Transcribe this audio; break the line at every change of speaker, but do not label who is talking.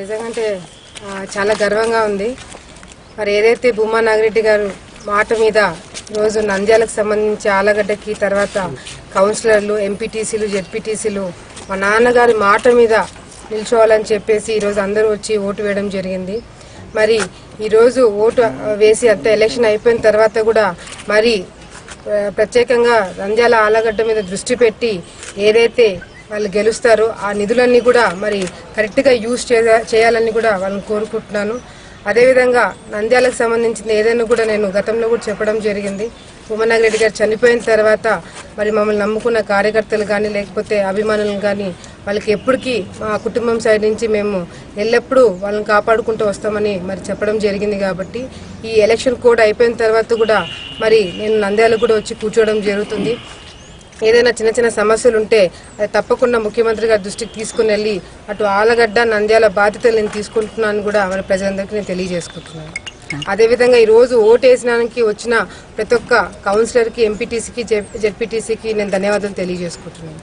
నిజంగా చాలా గర్వంగా ఉంది. మరి ఏదైతే భూమా నాగిరెడ్డి గారు మాట మీద రోజు నంద్యాలకు సంబంధించి ఆలగడ్డకి తర్వాత కౌన్సిలర్లు ఎంపీటీసీలు జెడ్పీటీసీలు మా నాన్నగారి మాట మీద నిల్చోవాలని చెప్పేసి ఈరోజు అందరూ వచ్చి ఓటు వేయడం జరిగింది. మరి ఈరోజు ఓటు వేసి అంత ఎలక్షన్ అయిపోయిన తర్వాత కూడా మరి ప్రత్యేకంగా నంద్యాల ఆలగడ్డ మీద దృష్టి పెట్టి ఏదైతే వాళ్ళు గెలుస్తారో ఆ నిధులన్నీ కూడా మరి కరెక్ట్గా యూజ్ చేయాలని కూడా వాళ్ళని కోరుకుంటున్నాను. అదేవిధంగా నంద్యాలకు సంబంధించిన ఏదైనా కూడా నేను గతంలో కూడా చెప్పడం జరిగింది. ఉమానాగ్ రెడ్డి గారు చనిపోయిన తర్వాత మరి మమ్మల్ని నమ్ముకున్న కార్యకర్తలు కానీ లేకపోతే అభిమానులు కానీ వాళ్ళకి ఎప్పటికీ మా కుటుంబం సైడ్ నుంచి మేము ఎల్లప్పుడూ వాళ్ళని కాపాడుకుంటూ వస్తామని మరి చెప్పడం జరిగింది కాబట్టి ఈ ఎలక్షన్ కోడ్ అయిపోయిన తర్వాత కూడా మరి నేను నంద్యాల కూడా వచ్చి కూర్చోవడం జరుగుతుంది. ఏదైనా చిన్న చిన్న సమస్యలు ఉంటే అది తప్పకుండా ముఖ్యమంత్రి గారి దృష్టికి తీసుకుని వెళ్ళి అటు ఆలగడ్డ నంద్యాల బాధ్యతలు నేను తీసుకుంటున్నాను కూడా మన ప్రజలందరికీ నేను తెలియజేసుకుంటున్నాను. అదేవిధంగా ఈరోజు ఓటు వేసినానికి వచ్చిన ప్రతి ఒక్క కౌన్సిలర్కి ఎంపీటీసీకి జెడ్పీటీసీకి నేను ధన్యవాదాలు తెలియజేసుకుంటున్నాను.